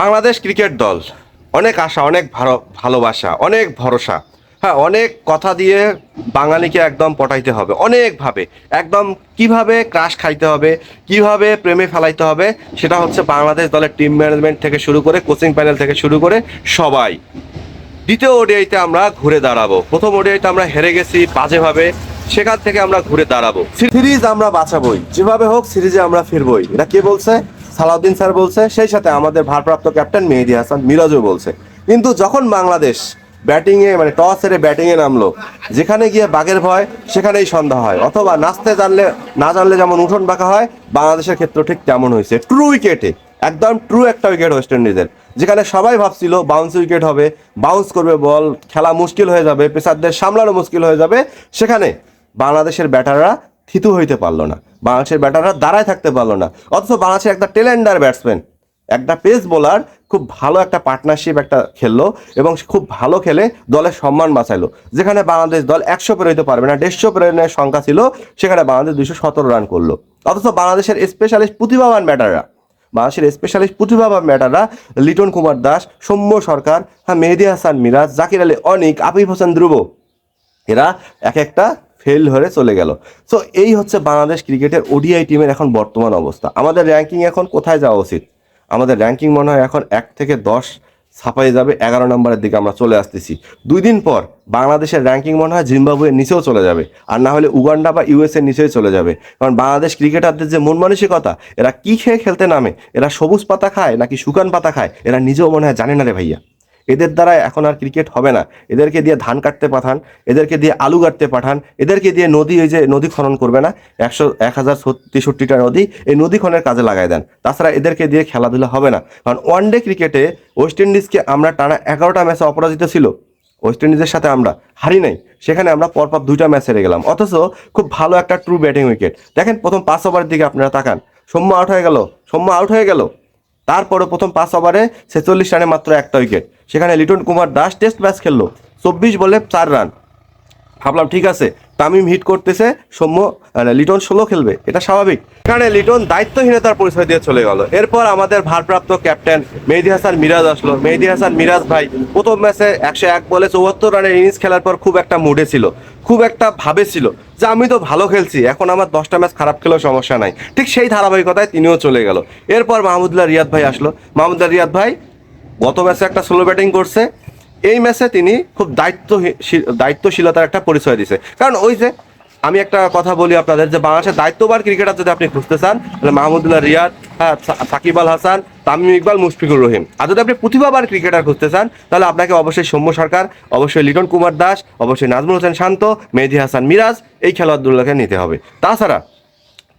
Bangladesh cricket দল, অনেক আশা, অনেক ভালো- ভালোবাসা, অনেক ভরসা। হ্যাঁ অনেক কথা দিয়ে বাঙালিকে একদম পটাইতে হবে, অনেকভাবে। একদম কীভাবে ক্রাশ খাইতে হবে, কীভাবে প্রেমে ফেলাইতে হবে, সেটা হচ্ছে বাংলাদেশ দলের টিম ম্যানেজমেন্ট থেকে শুরু করে কোচিং প্যানেল থেকে শুরু করে সবাই। দ্বিতীয় ওডিআইতে আমরা ঘুরে দাঁড়াবো। প্রথম ওডিআইতে আমরা হেরে গেছি বাজেভাবে, সেখান থেকে আমরা ঘুরে দাঁড়াবো। সিরিজ আমরা বাঁচাবোই, যেভাবে হোক সিরিজে আমরা ফিরবই। এটা কে বলছে? সালাউদ্দিন স্যার বলছে, সেই সাথে আমাদের ভারপ্রাপ্ত ক্যাপ্টেন মেহেদি হাসান মিরাজও বলছে। কিন্তু যখন বাংলাদেশ ব্যাটিংয়ে মানে টস হেরে ব্যাটিংয়ে নামলো, যেখানে গিয়ে বাঘের ভয়, সেখানেই সন্ধ্যা হয়। অথবা নাচতে জানলে, না জানলে যেমন উঠোন বাঁকা হয়, বাংলাদেশের ক্ষেত্রে ঠিক তেমন হয়েছে। ট্রু উইকেটে একদম ট্রু একটা উইকেট ওয়েস্ট ইন্ডিজের যেখানে সবাই ভাবছিল বাউন্স উইকেট হবে বাউন্স করবে বল, খেলা মুশকিল হয়ে যাবে, পেসারদের সামলানো মুশকিল হয়ে যাবে। সেখানে বাংলাদেশের ব্যাটাররা থিতু হইতে পারল না। বাংলাদেশের ব্যাটাররা দাঁড়ায় থাকতে পারল না। অথচ বাংলাদেশের একটা টেলেন্ডার ব্যাটসম্যান, একটা পেস বোলার, খুব ভালো একটা পার্টনারশিপ একটা খেললো এবং খুব ভালো খেলে, দলের সম্মান বাঁচাইলো। যেখানে বাংলাদেশ দল একশো পেরোইতে পারবে না, দেড়শো প্রেরণের সংখ্যা ছিল, সেখানে বাংলাদেশ দুশো সতেরো রান করল। অথচ বাংলাদেশের স্পেশালিস্ট প্রতিভাবান ব্যাটাররা, বাংলাদেশের স্পেশালিস্ট প্রতিভাবান ব্যাটাররা লিটন কুমার দাস, সৌম্য সরকার হ্যাঁ মেহেদি হাসান মিরাজ, জাকির আলী অনিক আফিফ হোসেন ধ্রুব, এরা এক একটা ফেল হয়ে চলে গেল। সো এই হচ্ছে বাংলাদেশ ক্রিকেটের ওডিআই টিমের এখন বর্তমান অবস্থা। আমাদের র্যাঙ্কিং এখন কোথায় যাওয়া উচিত? আমাদের র্যাঙ্কিং মনে হয় এখন এক থেকে দশ ছাপাই যাবে, এগারো নম্বরের দিকে আমরা চলে আসতেছি। দুই দিন পর বাংলাদেশের র্যাঙ্কিং মনে হয় জিম্বাবুয়ের নিচেও চলে যাবে, আর না হলে উগান্ডা বা ইউএসএর নিচেই চলে যাবে। কারণ বাংলাদেশ ক্রিকেটারদের যে মন মানসিকতা, এরা কি খেয়ে খেলতে নামে? এরা সবুজ পাতা খায় নাকি শুকান পাতা খায়? এরা নিজেও মনে হয় জানে না রে ভাইয়া। এদের দ্বারা এখন আর ক্রিকেট হবে না। এদেরকে দিয়ে ধান কাটতে পাঠান, এদেরকে দিয়ে আলু কাটতে পাঠান, এদেরকে দিয়ে নদী ওই যে নদী খনন করবে না, একশো, এক হাজার তেষট্টিটা নদী এই নদী খননের কাজে লাগাই দেন। তাছাড়া এদেরকে দিয়ে খেলাধুলা হবে না। কারণ ওয়ান ডে ক্রিকেটে ওয়েস্ট ইন্ডিজকে আমরা টানা এগারোটা ম্যাচে অপরাজিত ছিল। ওয়েস্ট ইন্ডিজের সাথে আমরা, হারি নাই। সেখানে আমরা পরপর দুইটা ম্যাচ হেরে গেলাম। অথচ খুব ভালো একটা ট্রু ব্যাটিং উইকেট দেখেন প্রথম পাঁচ ওভারের দিকে আপনারা তাকান। সৌম্য আউট হয়ে গেল, সৌম্য আউট হয়ে গেল। তারপরে প্রথম পাঁচ ওভারে ছেচল্লিশ রানে মাত্র একটা উইকেট। সেখানে লিটন কুমার দাস টেস্ট ম্যাচ খেললো। চব্বিশ বলে চার রান। ভাবলাম, ঠিক আছে। তামিম হিট করতেছে, সৌম্য লিটন ষোলো খেলবে। এটা স্বাভাবিক। এখানে লিটন দায়িত্বহীনতার পরিচয় দিয়ে চলে গেল। এরপর আমাদের ভারপ্রাপ্ত ক্যাপ্টেন মেহেদি হাসান মিরাজ আসলো। মেহেদি হাসান মিরাজ ভাই, প্রথম ম্যাচে একশো এক বলে চৌহাত্তর রানের ইনিংস খেলার পর খুব একটা মুডে ছিল, খুব একটা ভাবে ছিল যে, আমি তো ভালো খেলছি, এখন আমার দশটা ম্যাচ খারাপ খেলেও সমস্যা নাই। ঠিক সেই ধারাবাহিকতায় তিনিও চলে গেল। এরপর মাহমুদুল্লাহ রিয়াদ ভাই আসলো। মাহমুদুল্লাহ রিয়াদ ভাই, গত ম্যাচে একটা স্লো ব্যাটিং করছে। এই ম্যাচে তিনি খুব দায়িত্ব দায়িত্বশীলতার একটা পরিচয় দিছে। কারণ ওই যে আমি একটা কথা বলি আপনাদের যে বাংলাদেশের দায়িত্ববান ক্রিকেটার যদি আপনি খুঁজতে চান, তাহলে মাহমুদুল্লাহ রিয়াদ হ্যাঁ সাকিব আল হাসান, তামিম ইকবাল, মুশফিকুর রহিম। আর যদি আপনি প্রতিভাবান ক্রিকেটার খুঁজতে চান, তাহলে আপনাকে অবশ্যই সৌম্য সরকার, অবশ্যই লিটন কুমার দাস, অবশ্যই নাজমুল হোসেন শান্ত, মেহেদি হাসান মিরাজ, এই খেলোয়াড়গুলোকে নিতে হবে। তাছাড়া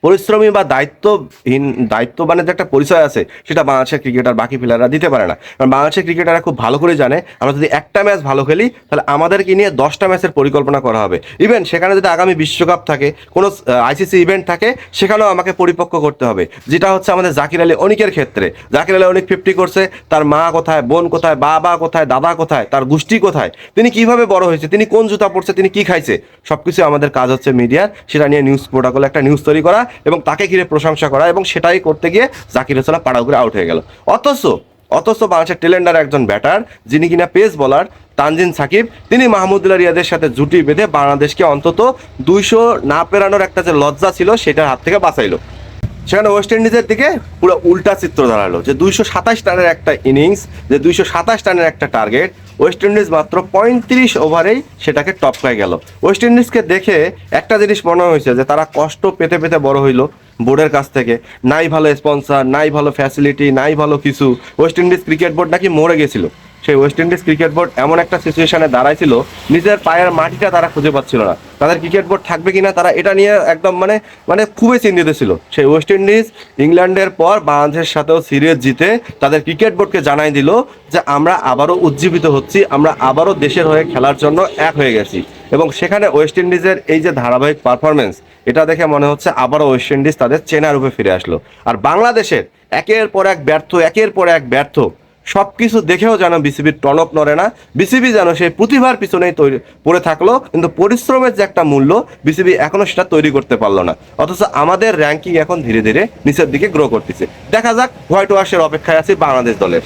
পরিশ্রমী বা দায়িত্বহীন, দায়িত্ববানের যে একটা পরিচয় আছে, সেটা বাংলাদেশের ক্রিকেটার, বাকি প্লেয়াররা দিতে পারে না। কারণ বাংলাদেশের ক্রিকেটাররা খুব ভালো করে জানে, আমরা যদি একটা ম্যাচ ভালো খেলি, তাহলে আমাদেরকে নিয়ে দশটা ম্যাচের পরিকল্পনা করা হবে। ইভেন সেখানে যদি আগামী বিশ্বকাপ থাকে, কোনো আইসিসি ইভেন্ট থাকে, সেখানেও আমাকে পরিপক্ক করতে হবে। যেটা হচ্ছে আমাদের জাকির আলী অনিকের ক্ষেত্রে। জাকির আলী অনিক ফিফটি করছে, তার মা কোথায়, বোন কোথায়, বাবা কোথায়, দাদা কোথায়, তার গোষ্ঠী কোথায়, তিনি কীভাবে বড় হয়েছে, তিনি কোন জুতা পড়ছে তিনি কি খাইছে, সবকিছু আমাদের কাজ হচ্ছে মিডিয়ার সেটা নিয়ে নিউজ প্রোটোকলে একটা নিউজ তৈরি করা এবং তাকে ঘিরে প্রশংসা করা এবং সেটাই করতে গিয়ে জাকির হোসেন পাড়া করে আউট হয়ে গেল। অথচ অথচ বাংলাদেশের টেলেন্ডার একজন ব্যাটার যিনি কিনা পেস বলার তানজিন সাকিব, তিনি মাহমুদুল্লাহ রিয়াদের সাথে জুটি বেঁধে বাংলাদেশকে অন্তত দুইশো না পেরানোর একটা যে লজ্জা ছিল, সেটার হাত থেকে বাঁচাইলো। সেখানে ওয়েস্ট ইন্ডিজের দিকে পুরো উল্টা চিত্র দাঁড়াল যে দুইশো সাতাশ রানের একটা ইনিংস যে দুইশো সাতাশ রানের একটা টার্গেট ওয়েস্ট ইন্ডিজ মাত্র পঁয়ত্রিশ ওভারেই সেটাকে টপকায় গেল। ওয়েস্ট ইন্ডিজকে দেখে একটা জিনিস মনে হয়েছে যে তারা কষ্ট পেতে পেতে বড় হইল বোর্ডের কাছ থেকে। নাই ভালো স্পন্সার নাই ভালো ফ্যাসিলিটি নাই ভালো কিছু। ওয়েস্ট ইন্ডিজ ক্রিকেট বোর্ড নাকি মরে গেছিল। সেই ওয়েস্ট ইন্ডিজ ক্রিকেট বোর্ড এমন একটা সিচুয়েশনে দাঁড়াইছিল, নিজের পায়ের মাটিটা তারা খুঁজে পাচ্ছিল না। তাদের ক্রিকেট বোর্ড থাকবে কিনা, তারা এটা নিয়ে একদম মানে মানে খুবই চিন্তিত ছিল। সেই ওয়েস্ট ইন্ডিজ ইংল্যান্ডের পর বাংলাদেশের সাথেও সিরিজ জিতে তাদের ক্রিকেট বোর্ডকে জানাই দিল যে, আমরা আবারও উজ্জীবিত হচ্ছি, আমরা আবারও দেশের হয়ে খেলার জন্য এক হয়ে গেছি। এবং সেখানে ওয়েস্ট ইন্ডিজের এই যে ধারাবাহিক পারফরমেন্স এটা দেখে মনে হচ্ছে আবারও ওয়েস্ট ইন্ডিজ তাদের চেনা রূপে ফিরে আসলো। আর বাংলাদেশের একের পর এক ব্যর্থ, একের পর এক ব্যর্থ সব কিছু দেখেও যেন বিসিবির টনক নড়ে না। বিসিবি যেন সেই প্রতিভার পিছনেই তৈরি পড়ে থাকল, কিন্তু পরিশ্রমের যে একটা মূল্য বিসিবি এখনও সেটা তৈরি করতে পারল না। অথচ আমাদের র্যাঙ্কিং এখন ধীরে ধীরে নিচের দিকে গ্রো করতেছে। দেখা যাক, হোয়াইট ওয়াশের অপেক্ষায় আছে বাংলাদেশ দলের।